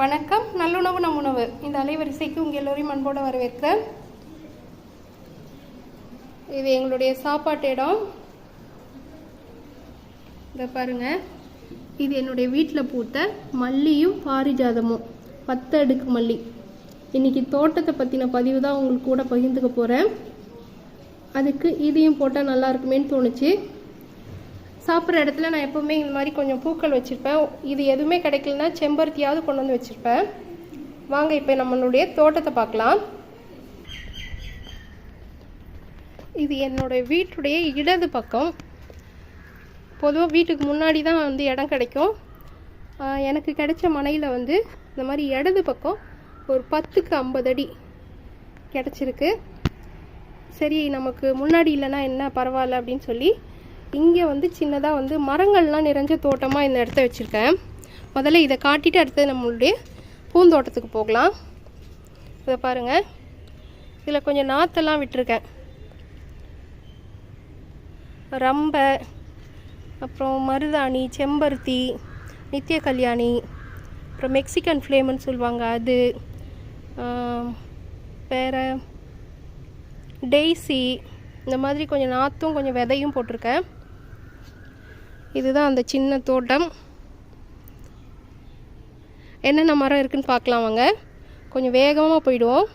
வணக்கம். நல்லுணவு நம் உணவு. இந்த அலைவரிசைக்கு உங்கள் எல்லோரையும் அன்போடு வரவேற்கிறேன். இது எங்களுடைய சாப்பாட்டு இடம். இதை பாருங்க. இது என்னுடைய வீட்டில் பூத்த மல்லியும் பாரிஜாதமும். பத்து அடுக்கு மல்லி. இன்னைக்கு தோட்டத்தை பற்றின பதிவு தான் உங்களுக்கு கூட பகிர்ந்துக்க போகிறேன் அதுக்கு இதையும் போட்டால் நல்லா இருக்குமேன்னு தோணுச்சு. சாப்பிட்ற இடத்துல நான் எப்போவுமே இந்த மாதிரி கொஞ்சம் பூக்கள் வச்சுருப்பேன். இது எதுவுமே கிடைக்கலனா செம்பருத்தியாவது கொண்டு வந்து வச்சுருப்பேன். வாங்க இப்போ நம்மளுடைய தோட்டத்தை பார்க்கலாம். இது என்னுடைய வீட்டுடைய இடது பக்கம். பொதுவாக வீட்டுக்கு முன்னாடி தான் வந்து இடம் கிடைக்கும். எனக்கு கிடைச்ச மனையில் வந்து இந்த மாதிரி இடது பக்கம் ஒரு பத்துக்கு ஐம்பது அடி கிடச்சிருக்கு. சரி நமக்கு முன்னாடி இல்லைன்னா என்ன பரவாயில்ல அப்படின்னு சொல்லி இங்கே வந்து சின்னதாக வந்து மரங்கள்லாம் நிறைஞ்ச தோட்டமாக இந்த இடத்த வச்சுருக்கேன். முதல்ல இதை காட்டிட்டு அடுத்தது நம்மளுடைய பூந்தோட்டத்துக்கு போகலாம். இதை பாருங்கள் இதில் கொஞ்சம் நாற்றெல்லாம் விட்டுருக்கேன். ரம்பை அப்புறம் மருதாணி செம்பருத்தி நித்திய கல்யாணி அப்புறம் மெக்சிகன் ஃப்ளேம்னு சொல்லுவாங்க அது வேறு வேற டெய்ஸி இந்த மாதிரி கொஞ்சம் நாற்றும் கொஞ்சம் விதையும் போட்டிருக்கேன். இதுதான் அந்த சின்ன தோட்டம். என்னென்ன மரம் இருக்குன்னு பார்க்கலாம் வாங்க. கொஞ்சம் வேகமாக போயிடுவோம்.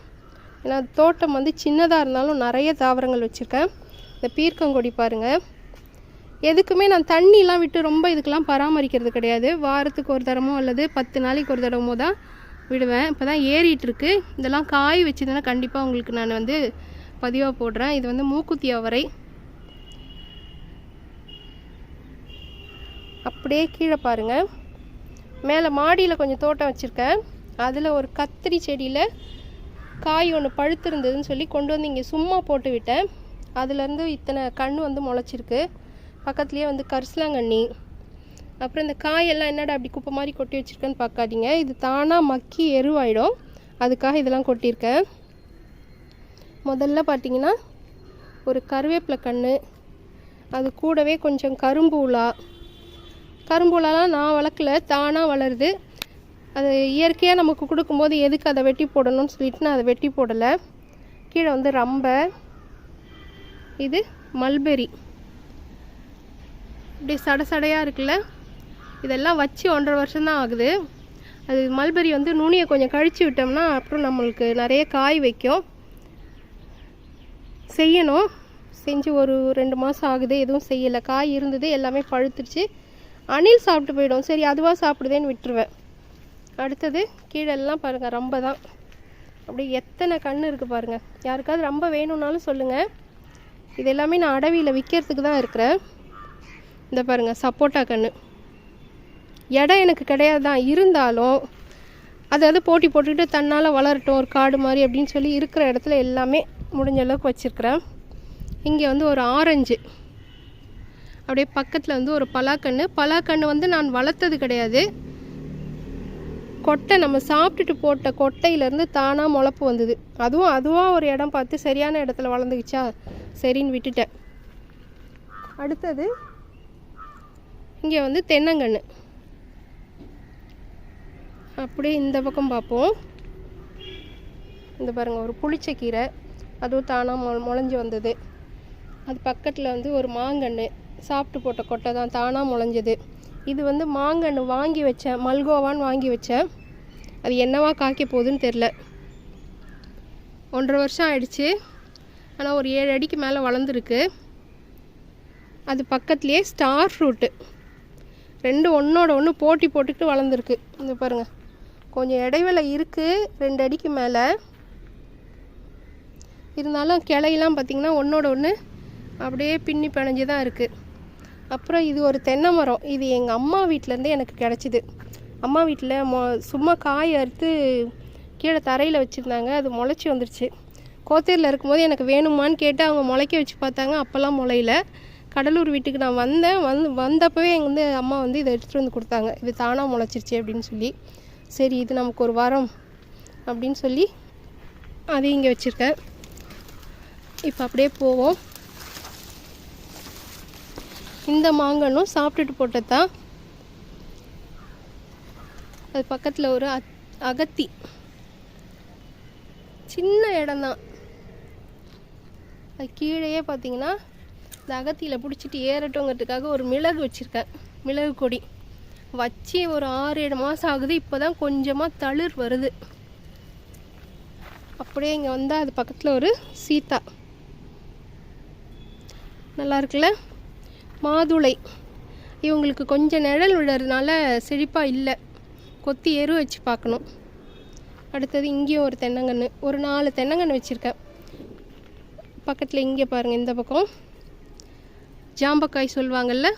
ஏன்னா தோட்டம் வந்து சின்னதாக இருந்தாலும் நிறைய தாவரங்கள் வச்சுருக்கேன். இந்த பீர்க்கங்கொடி பாருங்கள் எதுக்குமே நான் தண்ணிலாம் விட்டு ரொம்ப இதுக்கெல்லாம் பராமரிக்கிறது கிடையாது. வாரத்துக்கு ஒரு தரமோ அல்லது பத்து நாளைக்கு ஒரு தடவமோ தான் விடுவேன். இப்போ தான் ஏறிட்டுருக்கு. இதெல்லாம் காய் வச்சதுன்னா கண்டிப்பாக உங்களுக்கு நான் வந்து பதிவாக போடுறேன். இது வந்து மூக்குத்தி அவரை. அப்படியே கீழே பாருங்கள் மேலே மாடியில் கொஞ்சம் தோட்டம் வச்சுருக்கேன். அதில் ஒரு கத்திரி செடியில் காய் ஒன்று பழுத்திருந்ததுன்னு சொல்லி கொண்டு வந்து இங்கே சும்மா போட்டு விட்டேன். அதுலேருந்து இத்தனை கன்று வந்து முளைச்சிருக்கு. பக்கத்துலேயே வந்து கரிசலாங்கண்ணி. அப்புறம் இந்த காயெல்லாம் என்னடா அப்படி குப்பை மாதிரி கொட்டி வச்சுருக்கேன்னு பார்க்காதீங்க. இது தானாக மக்கி எருவாயிடும். அதுக்காக இதெல்லாம் கொட்டியிருக்கேன். முதல்ல பார்த்தீங்கன்னா ஒரு கருவேப்பிலை கன்று அது கூடவே கொஞ்சம் கரும்பு உலா. கரும்புலலாம் நான் வளர்க்கல தானாக வளருது. அது இயற்கையாக நமக்கு கொடுக்கும்போது எதுக்கு அதை வெட்டி போடணும்னு சொல்லிட்டு நான் அதை வெட்டி போடலை. கீழே வந்து ரம்பை இது மல்பெரி. இப்படி சட சடையாக இருக்குல்ல? இதெல்லாம் வச்சு ஒன்றரை வருஷம்தான் ஆகுது. அது மல்பெரி வந்து நுனியை கொஞ்சம் கழித்து விட்டோம்னா அப்புறம் நம்மளுக்கு நிறைய காய் வைக்கும். செய்யணும். செஞ்சு ஒரு ரெண்டு மாதம் ஆகுது எதுவும் செய்யலை. காய் இருந்தது எல்லாமே பழுத்துருச்சு. அணில் சாப்பிட்டு போயிடும். சரி அதுவாக சாப்பிடுதேன்னு விட்டுருவேன். அடுத்தது கீழெல்லாம் பாருங்கள் ரொம்ப தான். அப்படியே எத்தனை கன்று இருக்குது பாருங்கள் யாருக்காவது ரொம்ப வேணும்னாலும் சொல்லுங்கள் இது எல்லாமே நான் அடவியில் விற்கிறதுக்கு தான் இருக்கிறேன். இந்த பாருங்கள் சப்போட்டா கன்று இடம் எனக்கு கிடையாது தான். இருந்தாலும் அதாவது போட்டி போட்டுக்கிட்டு தன்னால் வளரட்டும் ஒரு காடு மாதிரி அப்படின்னு சொல்லி இருக்கிற இடத்துல எல்லாமே முடிஞ்ச அளவுக்கு வச்சுருக்குறேன். இங்கே வந்து ஒரு ஆரஞ்சு. அப்படியே பக்கத்தில் வந்து ஒரு பலாக்கன்று பலாக்கன்று வந்து நான் வளர்த்தது கிடையாது. கொட்டை நம்ம சாப்பிட்டுட்டு போட்ட கொட்டையிலேருந்து தானாக முளப்பு வந்தது. அதுவும் அதுவாக ஒரு இடம் பார்த்து சரியான இடத்துல வளர்ந்துக்கிச்சா? சரின்னு விட்டுட்டேன். அடுத்தது இங்கே வந்து தென்னங்கன்று அப்படியே இந்த பக்கம் பார்ப்போம். இந்த பாருங்கள் ஒரு புளிச்ச கீரை. அதுவும் தானாக மொ முளைஞ்சி வந்தது. அது பக்கத்தில் வந்து ஒரு மாங்கன்று சாப்பிட்டு போட்ட கொட்டை தான் தானாக முளைஞ்சது. இது வந்து மாங்கன்று வாங்கி வச்சேன் மல்கோவான்னு வாங்கி வச்சேன் அது என்னவா காய்க்க போகுதுன்னு தெரில ஒன்றரை வருஷம் ஆயிடுச்சு. ஆனால் ஒரு ஏழு அடிக்கு மேலே வளர்ந்துருக்கு. அது பக்கத்துலேயே ஸ்டார் ஃப்ரூட்டு. ரெண்டு ஒன்றோட ஒன்று போட்டி போட்டுக்கிட்டு வளர்ந்துருக்கு. இந்த பாருங்கள் கொஞ்சம் இடைவேளை இருக்குது ரெண்டு அடிக்கு மேலே. இருந்தாலும் கிளையெல்லாம் பார்த்திங்கன்னா ஒன்றோட ஒன்று அப்படியே பின்னி பிணைஞ்சு தான் இருக்குது அப்புறம் இது ஒரு தென்னை மரம். இது எங்கள் அம்மா வீட்டிலேருந்தே எனக்கு கிடச்சிது. அம்மா வீட்டில் மொ சும்மா காய் அறுத்து கீழே தரையில் வச்சுருந்தாங்க. அது முளைச்சி வந்துருச்சு. கோத்தேரியில் இருக்கும்போது எனக்கு வேணுமான்னு கேட்டு அவங்க முளைக்க வச்சு பார்த்தாங்க. அப்போல்லாம் முளையில. கடலூர் வீட்டுக்கு நான் வந்தேன். வந்து வந்தப்பவே எங்கள் வந்து அம்மா வந்து இதை எடுத்துகிட்டு வந்து கொடுத்தாங்க. இது தானாக முளைச்சிருச்சு அப்படின்னு சொல்லி. சரி இது நமக்கு ஒரு வாரம் அப்படின்னு சொல்லி அதையும் இங்கே வச்சுருக்கேன். இப்போ அப்படியே போவோம். இந்த மாங்கன்னும் சாப்பிட்டுட்டு போட்டது? தான் அது பக்கத்தில் ஒரு அகத்தி. சின்ன இடம்தான். அது கீழேயே பார்த்தீங்கன்னா இந்த அகத்தியில் பிடிச்சிட்டு ஏறட்டுங்கிறதுக்காக ஒரு மிளகு வச்சுருக்கேன். மிளகு கொடி வச்சு ஒரு ஆறு ஏழு மாதம் ஆகுது. இப்போ தான் கொஞ்சமாக தளிர் வருது. அப்படியே இங்கே வந்தால் அது பக்கத்தில் ஒரு சீத்தா. நல்லா இருக்குல்ல? மாதுளை. இவங்களுக்கு கொஞ்சம் நிழல் விழுறதுனால செழிப்பாக இல்லை. கொத்தி எரு வச்சு பார்க்கணும் அடுத்தது இங்கேயும் ஒரு தென்னங்கன்று ஒரு நாலு தென்னங்கன்று வச்சுருக்கேன். பக்கத்தில் இங்கே பாருங்கள் இந்த பக்கம். ஜாம்பக்காய் சொல்லுவாங்கள்ல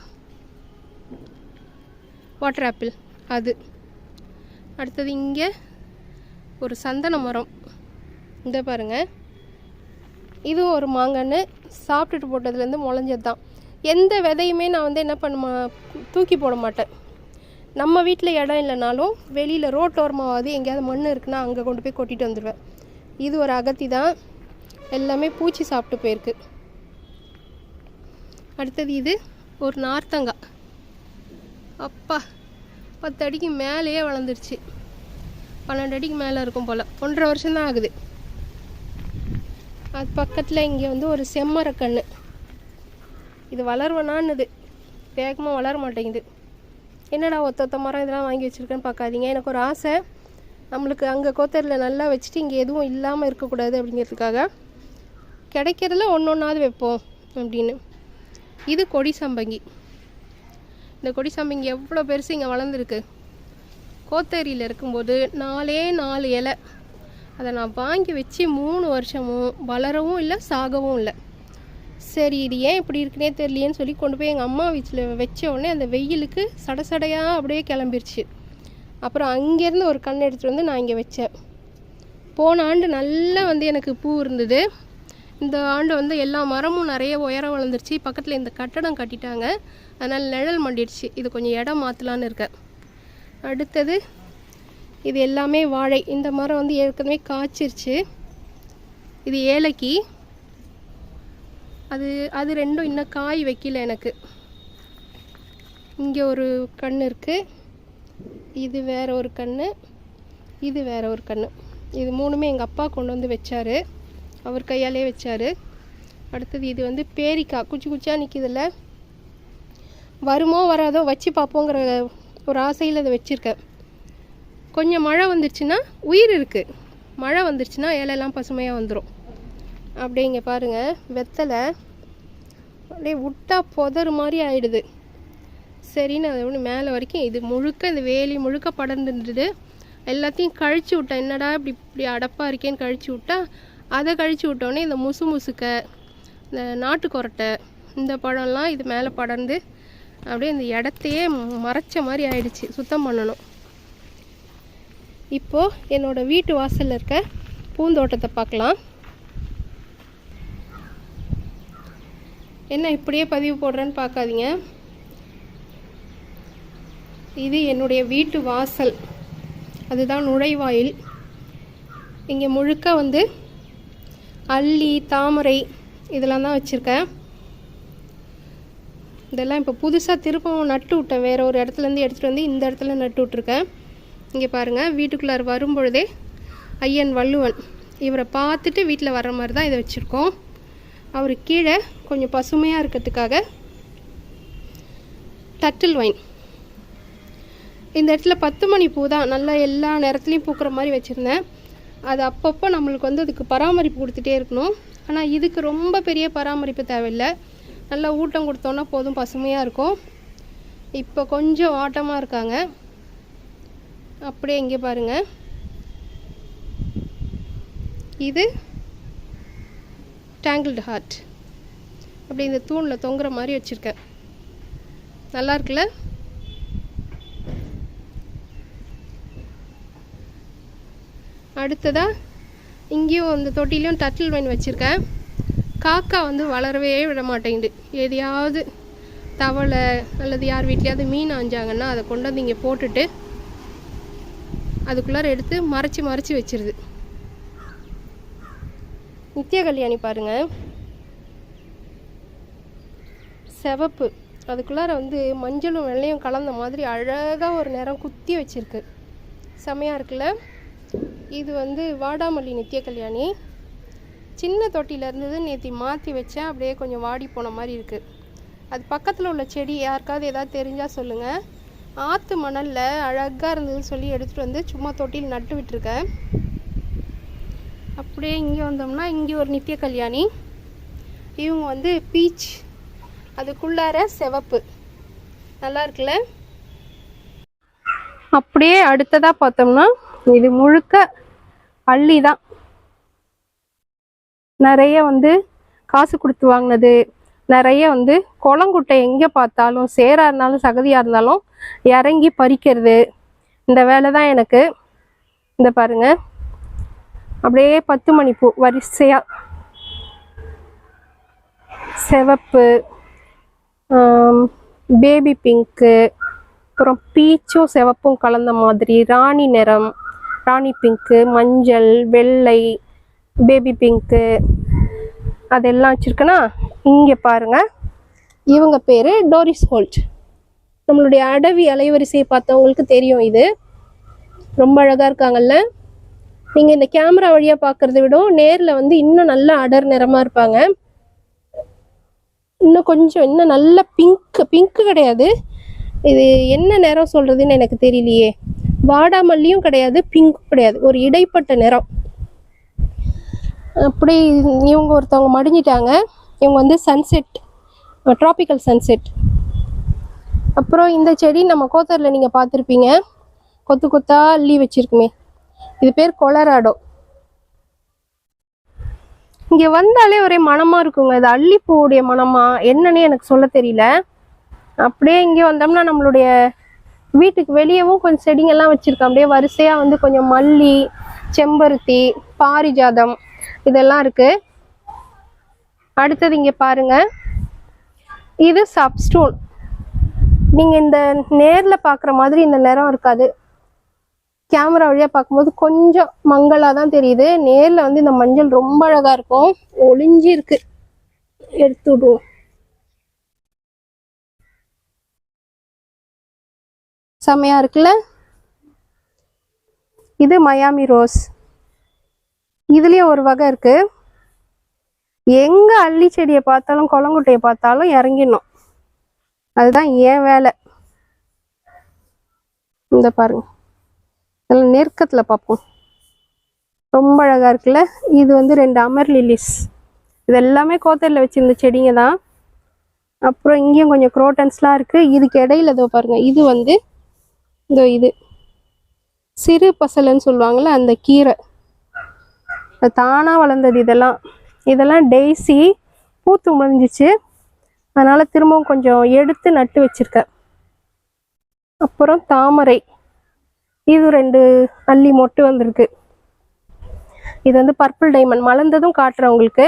வாட்டர் ஆப்பிள் அது. அடுத்தது இங்கே ஒரு சந்தன மரம். இந்த பாருங்கள் இதுவும் ஒரு மாங்கன்று சாப்பிட்டுட்டு போட்டதுலேருந்து முளைஞ்சது தான் எந்த விதையுமே நான் வந்து என்ன பண்ணுமா தூக்கி போட மாட்டேன். நம்ம வீட்டில் இடம் இல்லைனாலும் வெளியில் ரோட்டோரமாவது எங்கேயாவது மண் இருக்குன்னா அங்கே கொண்டு போய் கொட்டிட்டு வந்துடுவேன் இது ஒரு அகத்தி தான். எல்லாமே பூச்சி சாப்பிட்டு போயிருக்கு. அடுத்தது இது ஒரு நார்த்தங்காய். அப்பா பத்து அடிக்கு மேலேயே வளர்ந்துருச்சு. பன்னெண்டு அடிக்கு மேலே இருக்கும் போல். ஒன்றரை வருஷம்தான் ஆகுது. அது பக்கத்தில் இங்கே வந்து ஒரு செம்மரக்கன்று இது வளருவனான்னுது வேகமாக வளர மாட்டேங்குது. என்னடா ஒத்த ஒத்த மரம் இதெல்லாம் வாங்கி வச்சுருக்கேன்னு பார்க்காதீங்க. எனக்கு ஒரு ஆசை. நம்மளுக்கு அங்கே கோத்தரில் நல்லா வச்சுட்டு இங்கே எதுவும் இல்லாமல் இருக்கக்கூடாது அப்படிங்கிறதுக்காக கிடைக்கிறதுல ஒன்று ஒன்றாவது வைப்போம் அப்படின்னு. இது கொடி சம்பங்கி. இந்த கொடி சம்பங்கி எவ்வளோ பெருசு இங்கே வளர்ந்துருக்கு. கோத்தேரியில் இருக்கும்போது நாலே நாலு இலை. அதை நான் வாங்கி வச்சு மூணு வருஷமும் வளரவும் இல்லை சாகவும் இல்லை. சரி இது ஏன் இப்படி இருக்குனே தெரியலையேன்னு சொல்லி கொண்டு போய் எங்கள் அம்மா வீட்டில் வச்ச உடனே அந்த வெயிலுக்கு சட சடையாக அப்படியே கிளம்பிருச்சு. அப்புறம் அங்கேருந்து ஒரு கண் எடுத்துகிட்டு வந்து நான் இங்கே வச்சேன். போன ஆண்டு நல்லா வந்து எனக்கு பூ இருந்தது. இந்த ஆண்டு வந்து எல்லா மரமும் நிறைய உயரம் வளர்ந்துருச்சு. பக்கத்தில் இந்த கட்டடம் கட்டிட்டாங்க. அதனால் நிழல் மண்டிடுச்சு. இது கொஞ்சம் இடம் மாற்றலான்னு இருக்கேன். அடுத்தது இது எல்லாமே வாழை. இந்த மரம் வந்து ஏற்கனவே காய்ச்சிருச்சு. இது ஏலக்கி. அது அது ரெண்டும் இன்னும் காய் வைக்கல எனக்கு. இங்கே ஒரு கண் இருக்குது இது வேறு ஒரு கண் இது வேறு ஒரு கண் இது மூணுமே எங்கள் அப்பா கொண்டு வந்து வச்சார். அவர் கையாலே வச்சார். அடுத்தது இது வந்து பேரிக்காய். குச்சி குச்சியாக நிற்கிதுல்ல வருமோ வராதோ வச்சு பார்ப்போங்கிற ஒரு ஆசையில் அதை வச்சுருக்கேன். கொஞ்சம் மழை வந்துருச்சுன்னா உயிர் இருக்குது மழை வந்துருச்சுன்னா இலையெல்லாம் பசுமையாக வந்துடும் அப்படியே இங்கே பாருங்கள் வெத்தலை அப்படியே விட்டா புதறு மாதிரி ஆயிடுது. சரின்னு அதை ஒன்று மேலே வரைக்கும் இது முழுக்க இந்த வேலி முழுக்க படர்ந்துருந்துது எல்லாத்தையும் கழிச்சு விட்டேன் என்னடா இப்படி இப்படி அடப்பாக இருக்கேன்னு கழிச்சு விட்டா அதை கழிச்சு விட்டோன்னே இந்த முசு முசுக்க இந்த நாட்டுக்கொரட்டை இந்த பழம்லாம் இது மேலே படர்ந்து அப்படியே இந்த இடத்தையே மறைச்ச மாதிரி ஆயிடுச்சு சுத்தம் பண்ணணும். இப்போது என்னோடய வீட்டு வாசலில் இருக்க பூந்தோட்டத்தை பார்க்கலாம். என்ன இப்படியே பதிவு போடுறேன்னு பார்க்காதீங்க. இது என்னுடைய வீட்டு வாசல். அதுதான் நுழைவாயில். இங்கே முழுக்க வந்து அல்லி தாமரை இதெல்லாம் தான் வச்சுருக்கேன். இதெல்லாம் இப்போ புதுசாக திருப்பவும் நட்டு விட்டேன். வேறு ஒரு இடத்துலேருந்து எடுத்துகிட்டு வந்து இந்த இடத்துல நட்டு விட்ருக்கேன் இங்கே பாருங்கள் வீட்டுக்குள்ளார் வரும்பொழுதே ஐயன் வள்ளுவன் இவரை பார்த்துட்டு வீட்டில் வர்ற மாதிரி தான் இதை வச்சுருக்கோம். அவர் கீழே கொஞ்சம் பசுமையாக இருக்கிறதுக்காக டட்டில் வைன். இந்த இடத்துல பத்து மணி பூ தான் நல்லா எல்லா நேரத்துலையும் பூக்கிற மாதிரி வச்சுருந்தேன். அது அப்பப்போ நம்மளுக்கு வந்து அதுக்கு பராமரிப்பு கொடுத்துட்டே இருக்கணும். ஆனால் இதுக்கு ரொம்ப பெரிய பராமரிப்பு தேவையில்லை. நல்லா ஊட்டம் கொடுத்தோன்னா போதும் பசுமையாக இருக்கும். இப்போ கொஞ்சம் ஆட்டமாக இருக்காங்க. அப்படியே இங்கே பாருங்க. இது டேங்கிள்டு ஹார்ட் அப்படி இந்த தூணில் தொங்குற மாதிரி வச்சுருக்கேன். நல்லா இருக்குல்ல? அடுத்ததாக இங்கேயும் அந்த தொட்டிலையும் டட்டில் வைன் வச்சுருக்கேன். காக்கா வந்து வளரவே விட மாட்டேங்குது எதையாவது தவளை அல்லது யார் வீட்லையாவது மீன் ஆஞ்சாங்கன்னா அதை கொண்டு வந்து இங்கே போட்டுட்டு அதுக்குள்ளார எடுத்து மறைச்சி மறைச்சி வச்சிருது. நித்திய கல்யாணி பாருங்க. சிவப்பு. அதுக்குள்ளார வந்து மஞ்சளும் வெள்ளையும் கலந்த மாதிரி அழகாக ஒரு நேரம் குத்தி வச்சுருக்கு. செமையாக இருக்குல்ல? இது வந்து வாடாமல்லி நித்திய கல்யாணி. சின்ன தொட்டியில் இருந்தது நேற்று மாற்றி வச்சேன். அப்படியே கொஞ்சம் வாடி போன மாதிரி இருக்குது அது பக்கத்தில் உள்ள செடி யாருக்காவது ஏதாவது தெரிஞ்சால் சொல்லுங்கள் ஆற்று மணலில் அழகாக இருந்ததுன்னு சொல்லி எடுத்துகிட்டு வந்து சும்மா தொட்டியில் நட்டு விட்டுருக்கேன். அப்படியே இங்கே வந்தோம்னா இங்கே ஒரு நித்திய கல்யாணி. இவங்க வந்து பீச். அதுக்குள்ளார சிவப்பு. நல்லா இருக்குல்ல? அப்படியே அடுத்ததாக பார்த்தோம்னா இது முழுக்க அள்ளி தான். நிறைய வந்து காசு கொடுத்து வாங்கினது. நிறைய வந்து குளங்குட்டை எங்கே பார்த்தாலும் சேராக இருந்தாலும் சகதியாக இருந்தாலும் இறங்கி பறிக்கிறது. இந்த வேலை தான் எனக்கு. இந்த பாருங்க. அப்படியே பத்து மணி பூ வரிசையாக சிவப்பு பேபி பிங்க்கு அப்புறம் பீச்சும் சிவப்பும் கலந்த மாதிரி ராணி நிறம் ராணி பிங்க்கு மஞ்சள் வெள்ளை பேபி பிங்க்கு அதெல்லாம் வச்சுருக்கேன்னா இங்கே பாருங்க. இவங்க பேர் டோரிஸ் ஹோல்ட் நம்மளுடைய அடவி அலைவரிசையை பார்த்தவங்களுக்கு தெரியும் இது. ரொம்ப அழகாக இருக்காங்கல்ல? நீங்கள் இந்த கேமரா வழியாக பார்க்குறத விட நேரில் வந்து இன்னும் நல்லா அடர் நிறமாக இருப்பாங்க. இன்னும் கொஞ்சம் இன்னும் நல்ல பிங்க் பிங்க் கிடையாது. இது என்ன நிறம் சொல்கிறதுன்னு எனக்கு தெரியலையே. வாடாமல்லியும் கிடையாது பிங்க்கும் கிடையாது. ஒரு இடைப்பட்ட நிறம். அப்படி இவங்க ஒருத்தவங்க மடிஞ்சிட்டாங்க. இவங்க வந்து சன்செட் ட்ராபிக்கல் சன்செட் அப்புறம் இந்த செடி நம்ம கோத்தரில் நீங்கள் பார்த்துருப்பீங்க. கொத்து கொத்தா அள்ளி வச்சுருக்குமே. இது பேர் கொலராடோ. இங்கே வந்தாலே ஒரே மனமா இருக்குங்க. இது அள்ளிப்பூவுடைய மனமா? என்னன்னு எனக்கு சொல்ல தெரியல. அப்படியே இங்கே வந்தோம்னா நம்மளுடைய வீட்டுக்கு வெளியவும் கொஞ்சம் செடிங்கெல்லாம் வச்சிருக்கோம். அப்படியே வரிசையாக வந்து கொஞ்சம் மல்லி செம்பருத்தி பாரிஜாதம் இதெல்லாம் இருக்கு. அடுத்தது இங்கே பாருங்க. இது சப்ஸ்டூன். நீங்கள் இந்த நேரில் பார்க்குற மாதிரி இந்த நிறம் இருக்காது. கேமரா வழியாக பார்க்கும்போது கொஞ்சம் மங்கலாக தான் தெரியுது. நேரில் வந்து இந்த மஞ்சள் ரொம்ப அழகாக இருக்கும். ஒளிஞ்சி இருக்கு எடுத்து விடுவோம். செமையா இருக்குல்ல? இது மயாமி ரோஸ் இதுலேயும் ஒரு வகை இருக்கு. எங்க அள்ளி செடியை பார்த்தாலும் குளங்குட்டையை பார்த்தாலும் இறங்கிடணும். அதுதான் ஏன் வேலை. இந்த பாருங்க. இதெல்லாம் நெருக்கத்தில் பார்ப்போம். ரொம்ப அழகாக இருக்குல்ல? இது வந்து ரெண்டு அமர் லில்லிஸ் இது எல்லாமே கோத்தரில் வச்சுருந்த செடிங்க தான். அப்புறம் இங்கேயும் கொஞ்சம் குரோட்டன்ஸ்லாம் இருக்குது இதுக்கு இடையில இதோ பாருங்கள் இது வந்து இதோ இது. சிறு பசலன்னு சொல்லுவாங்கள்ல அந்த கீரை. தானாக வளர்ந்தது இதெல்லாம். இதெல்லாம் டெய்ஸி பூத்து முடிஞ்சிச்சு அதனால் திரும்பவும் கொஞ்சம் எடுத்து நட்டு வச்சுருக்கேன். அப்புறம் தாமரை. இது ரெண்டு அள்ளி மொட்டு வந்திருக்கு. இது வந்து பர்பிள் டைமண்ட் மலர்ந்ததும் காட்டுறேன் உங்களுக்கு.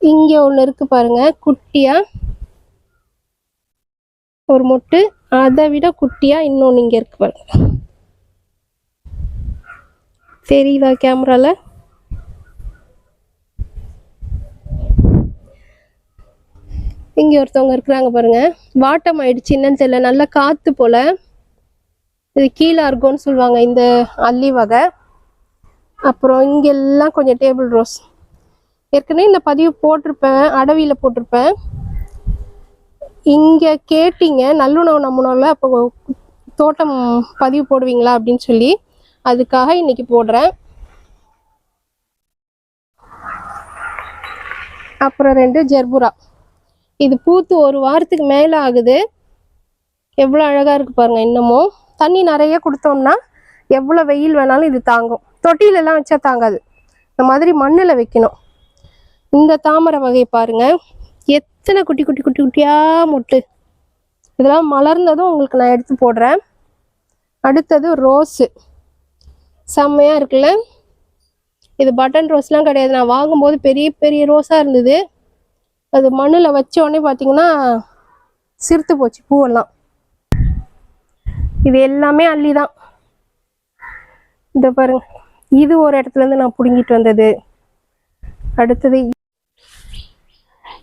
இங்கே ஒன்று இருக்கு பாருங்க. குட்டியாக ஒரு மொட்டு. அதை விட குட்டியா இன்னொன்று இங்கே இருக்கு பாருங்க. தெரியுதா கேமராவில் இங்கே ஒருத்தவங்க இருக்கிறாங்க பாருங்க. வாட்டம் ஆயிடுச்சு என்னன்னு தெரியல. நல்லா காற்று போல். இது கீழே அர்கோன்னு சொல்லுவாங்க இந்த அல்லி வகை. அப்புறம் இங்கெல்லாம் கொஞ்சம் டேபிள் ரோஸ் ஏற்கனவே இந்த பதிவு போட்டிருப்பேன் அடவியில் போட்டிருப்பேன். இங்கே கேட்டீங்க நல்லுணவு நம்முணவில் அப்போ தோட்டம் பதிவு போடுவீங்களா அப்படின்னு சொல்லி அதுக்காக இன்னைக்கு போடுறேன். அப்புறம் ரெண்டு ஜெர்புரா. இது பூத்து ஒரு வாரத்துக்கு மேலே ஆகுது. எவ்வளோ அழகாக இருக்குது பாருங்கள் இன்னமும். தண்ணி நிறைய கொடுத்தோம்னா எவ்வளோ வெயில் வேணாலும் இது தாங்கும். தொட்டிலெல்லாம் வச்சா தாங்காது. இந்த மாதிரி மண்ணில் வைக்கணும். இந்த தாமரை வகை பாருங்க. எத்தனை குட்டி குட்டி குட்டி குட்டியாக மொட்டு. இதெல்லாம் மலர்ந்ததும் உங்களுக்கு நான் எடுத்து போடுறேன். அடுத்தது ரோஸு. செம்மையாக இருக்குல்ல? இது பட்டன் ரோஸ்லாம் கிடையாது. நான் வாங்கும்போது பெரிய பெரிய ரோஸாக இருந்தது. அது மண்ணில் வச்ச உடனே பார்த்தீங்கன்னா சிறுத்து போச்சு பூவெல்லாம். இது எல்லாமே அள்ளி தான் இந்த பாருங்க. இது ஒரு இடத்துல இருந்து நான் பிடுங்கிட்டு வந்தது. அடுத்தது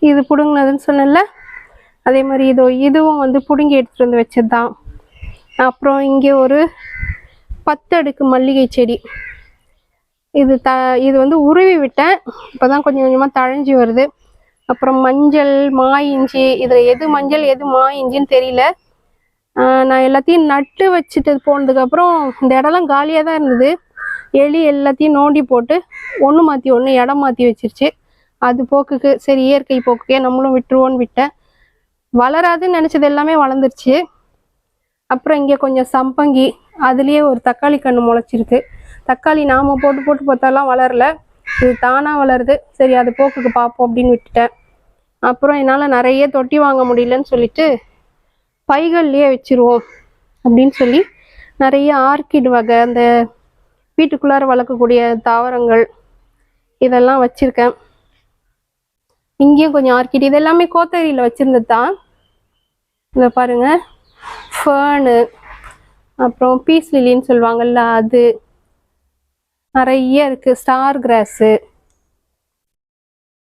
இது பிடுங்கினதுன்னு சொன்னேன்ல? அதே மாதிரி இதோ இதுவும் வந்து பிடுங்கி எடுத்துகிட்டு வந்து வச்சது தான் அப்புறம் இங்கே ஒரு பத்து அடுக்கு மல்லிகை செடி. இது த இது வந்து உருவி விட்டேன். இப்போ தான் கொஞ்சம் கொஞ்சமாக தழைஞ்சி வருது. அப்புறம் மஞ்சள் மா இஞ்சி இதில் எது மஞ்சள் எது மா இஞ்சின்னு தெரியல. நான் எல்லாத்தையும் நட்டு வச்சுட்டு போனதுக்கப்புறம் இந்த இடம்லாம் காலியாக தான் இருந்தது. எலி எல்லாத்தையும் நோண்டி போட்டு ஒன்று மாற்றி ஒன்று இடம் மாற்றி வச்சிருச்சு. அது போக்குக்கு சரி இயற்கை போக்குக்கே நம்மளும் விட்டுருவோன்னு விட்டேன். வளராதுன்னு நினச்சது எல்லாமே வளர்ந்துருச்சு. அப்புறம் இங்கே கொஞ்சம் சம்பங்கி அதுலேயே ஒரு தக்காளி கன்று முளைச்சிருக்கு. தக்காளி நாம் போட்டு போட்டு பார்த்தாலாம் வளரல. இது தானாக வளருது. சரி அது போக்குக்கு பார்ப்போம் அப்படின்னு விட்டுட்டேன். அப்புறம் என்னால் நிறைய தொட்டி வாங்க முடியலன்னு சொல்லிட்டு பைகள்லேயே வச்சிருவோம் அப்படின்னு சொல்லி நிறைய ஆர்கிட் வகை அந்த வீட்டுக்குள்ளார வளர்க்கக்கூடிய தாவரங்கள் இதெல்லாம் வச்சுருக்கேன். இங்கேயும் கொஞ்சம் ஆர்கிட். இது எல்லாமே கோத்தகிரியில் வச்சுருந்தது தான். இதை பாருங்கள் ஃபேனு அப்புறம் பீஸ் லில்லின்னு சொல்லுவாங்கல்ல அது நிறைய இருக்குது ஸ்டார் கிராஸு.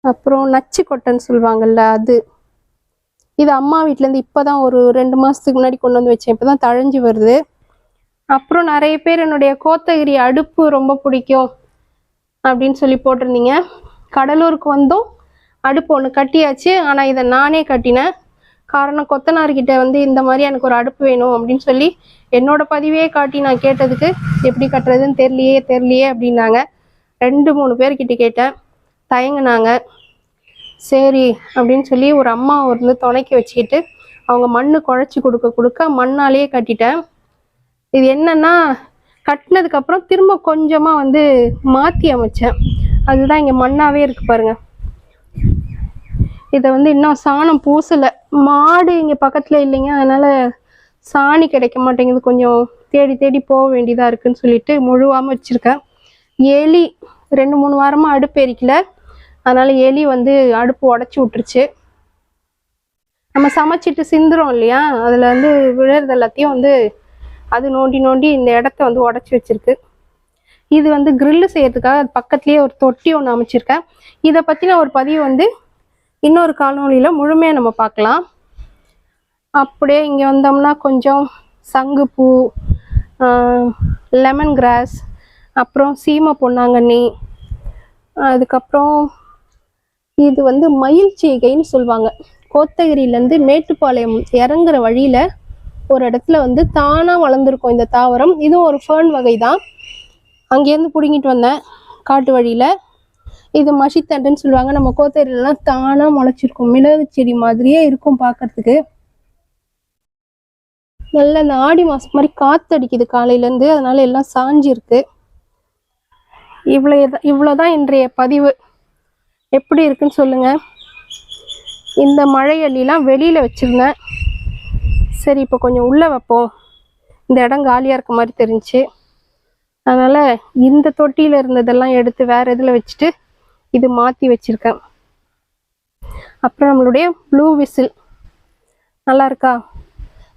அப்புறம் நச்சு கொட்டைன்னு சொல்லுவாங்கல்ல அது. இது அம்மா வீட்டிலேருந்து இப்போ தான் ஒரு ரெண்டு மாதத்துக்கு முன்னாடி கொண்டு வந்து வச்சேன். இப்போ தான் தழைஞ்சு வருது. அப்புறம் நிறைய பேர் என்னுடைய கோத்தகிரி அடுப்பு ரொம்ப பிடிக்கும் அப்படின்னு சொல்லி போட்டிருந்தீங்க. கடலூருக்கு வந்தோம் அடுப்பு ஒன்று கட்டியாச்சு. ஆனால் இதை நானே கட்டினேன். காரணம் கொத்தனார்கிட்ட வந்து இந்த மாதிரி எனக்கு ஒரு அடுப்பு வேணும் அப்படின்னு சொல்லி என்னோட பதிவே காட்டி நான் கேட்டதுக்கு எப்படி கட்டுறதுன்னு தெரியலையே தெரியலையே அப்படின்னாங்க. ரெண்டு மூணு பேர்கிட்ட கேட்டேன். தயங்கினாங்க. சரி அப்படின்னு சொல்லி ஒரு அம்மா வந்து துணைக்கி வச்சுக்கிட்டு அவங்க மண்ணு குழச்சி கொடுக்க கொடுக்க மண்ணாலேயே கட்டிட்டேன். இது என்னன்னா கட்டினதுக்கு அப்புறம் திரும்ப கொஞ்சமாக வந்து மாற்றி அமைச்சேன். அதுதான் இங்கே மண்ணாவே இருக்கு பாருங்க. இதை வந்து இன்னும் சாணம் பூசலை. மாடு இங்கே பக்கத்தில் இல்லைங்க. அதனால சாணி கிடைக்க மாட்டேங்குது. கொஞ்சம் தேடி தேடி போக வேண்டியதாக இருக்குன்னு சொல்லிட்டு முழுவாமல் வச்சுருக்கேன். எலி ரெண்டு மூணு வாரமாக அடுப்பு எரிக்கல. அதனால எலி வந்து அடுப்பு உடச்சி விட்டுருச்சு. நம்ம சமைச்சிட்டு சிந்துறோம் இல்லையா? அதில் வந்து விழுறது எல்லாத்தையும் வந்து அது நோண்டி நோண்டி இந்த இடத்த வந்து உடச்சி வச்சிருக்கு. இது வந்து கிரில்லு செய்யறதுக்காக பக்கத்துலேயே ஒரு தொட்டி ஒன்று அமைச்சிருக்கேன். இதை பற்றின ஒரு பதிவு வந்து இன்னொரு காணொளியில் முழுமையாக நம்ம பார்க்கலாம். அப்படியே இங்கே வந்தோம்னா கொஞ்சம் சங்குப்பூ லெமன் கிராஸ் அப்புறம் சீமை பொன்னாங்கண்ணி அதுக்கப்புறம் இது வந்து மயில் செய்கைன்னு சொல்லுவாங்க. கோத்தகிரியிலேருந்து மேட்டுப்பாளையம் இறங்குற வழியில் ஒரு இடத்துல வந்து தானாக வளர்ந்துருக்கும் இந்த தாவரம். இதுவும் ஒரு ஃபேர்ன் வகை தான் அங்கேருந்து பிடுங்கிட்டு வந்தேன் காட்டு வழியில் இது மஷித்தண்டுன்னு சொல்லுவாங்க. நம்ம கோத்தகிரிலலாம் தானாக முளைச்சிருக்கும். மிளகு செடி மாதிரியே இருக்கும் பார்க்கறதுக்கு நல்ல இந்த ஆடி மாதம் மாதிரி காத்தடிக்குது காலையிலேருந்து. அதனால எல்லாம் சாஞ்சிருக்கு. இவ்வளோ இவ்வளோதான் இன்றைய பதிவு. எப்படி இருக்குன்னு சொல்லுங்கள் இந்த மழை அள்ளிலாம் வெளியில் வச்சுருந்தேன். சரி இப்போ கொஞ்சம் உள்ளே வைப்போம். இந்த இடம் காலியாக இருக்க மாதிரி தெரிஞ்சுச்சு அதனால் இந்த தொட்டியில் இருந்ததெல்லாம் எடுத்து வேறு இதில் வச்சுட்டு இது மாற்றி வச்சுருக்கேன். அப்புறம் நம்மளுடைய ப்ளூ விசில் நல்லா இருக்கா?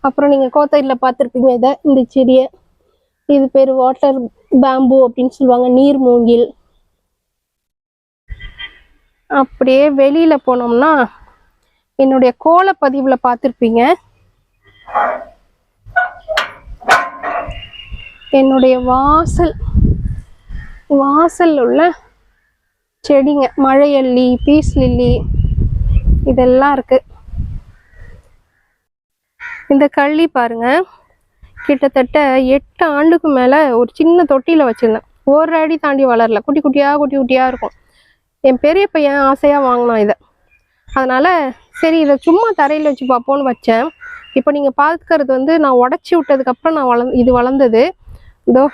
அப்புறம் நீங்கள் கோத்தகிரியில் பார்த்துருப்பீங்க இதை இந்த செடியை. இது பேர் வாட்டர் பேம்பு அப்படின்னு சொல்லுவாங்க. நீர் மூங்கில். அப்படியே வெளியில் போனோம்னா என்னுடைய கோலப்பதிவில் பார்த்துருப்பீங்க. என்னுடைய வாசல் வாசல் உள்ள செடிங்க மழையல்லி பீஸ் லில்லி இதெல்லாம் இருக்கு. இந்த கள்ளி பாருங்க. கிட்டத்தட்ட எட்டு ஆண்டுக்கு மேலே ஒரு சின்ன தொட்டியில் வச்சுருந்தேன். ஒரு அடி தாண்டி வளரல. குட்டி குட்டியாக குட்டி குட்டியாக இருக்கும். என் பெரிய பையன் ஆசையாக வாங்கினான் இதை? அதனால் சரி இதை சும்மா தரையில் வச்சு பார்ப்போன்னு வச்சேன். இப்போ நீங்கள் பார்க்கறது வந்து நான் உடச்சி விட்டதுக்கப்புறம் நான் வளர்ந்து இது வளர்ந்தது. இதோ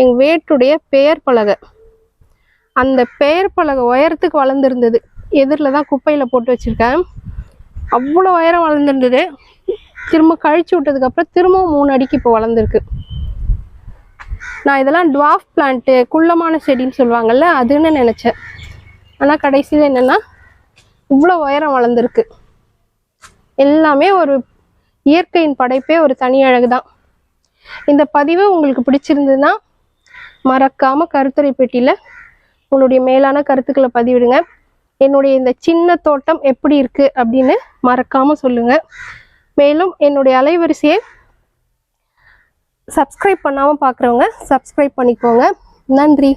எங்கள் வேட்டுடைய பெயர் பலகை. அந்த பெயர் பலகை உயரத்துக்கு வளர்ந்துருந்தது. எதிரில் தான் குப்பையில் போட்டு வச்சுருக்கேன். அவ்வளோ உயரம் வளர்ந்துருந்தது. திரும்ப கழிச்சு விட்டதுக்கப்புறம் திரும்பவும் மூணு அடிக்கு இப்போ வளர்ந்துருக்கு. நான் இதெல்லாம் டுவாஃப் பிளான்ட்டு குள்ளமான செடின்னு சொல்லுவாங்கள்ல அதுன்னு நினச்சேன். ஆனால் கடைசியில் என்னென்னா இவ்வளோ உயரம் வளர்ந்துருக்கு. எல்லாமே ஒரு இயற்கையின் படைப்பே ஒரு தனி அழகு தான் இந்த பதிவு உங்களுக்கு பிடிச்சிருந்ததுன்னா மறக்காமல் கருத்துரை பெட்டியில் உங்களுடைய மேலான கருத்துக்களை பதிவிடுங்க. என்னுடைய இந்த சின்ன தோட்டம் எப்படி இருக்குது அப்படின்னு மறக்காமல் சொல்லுங்கள் மேலும் என்னுடைய அலைவரிசையை சப்ஸ்கிரைப் பண்ணாமல் பார்க்குறவங்க சப்ஸ்கிரைப் பண்ணிக்கோங்க. நன்றி.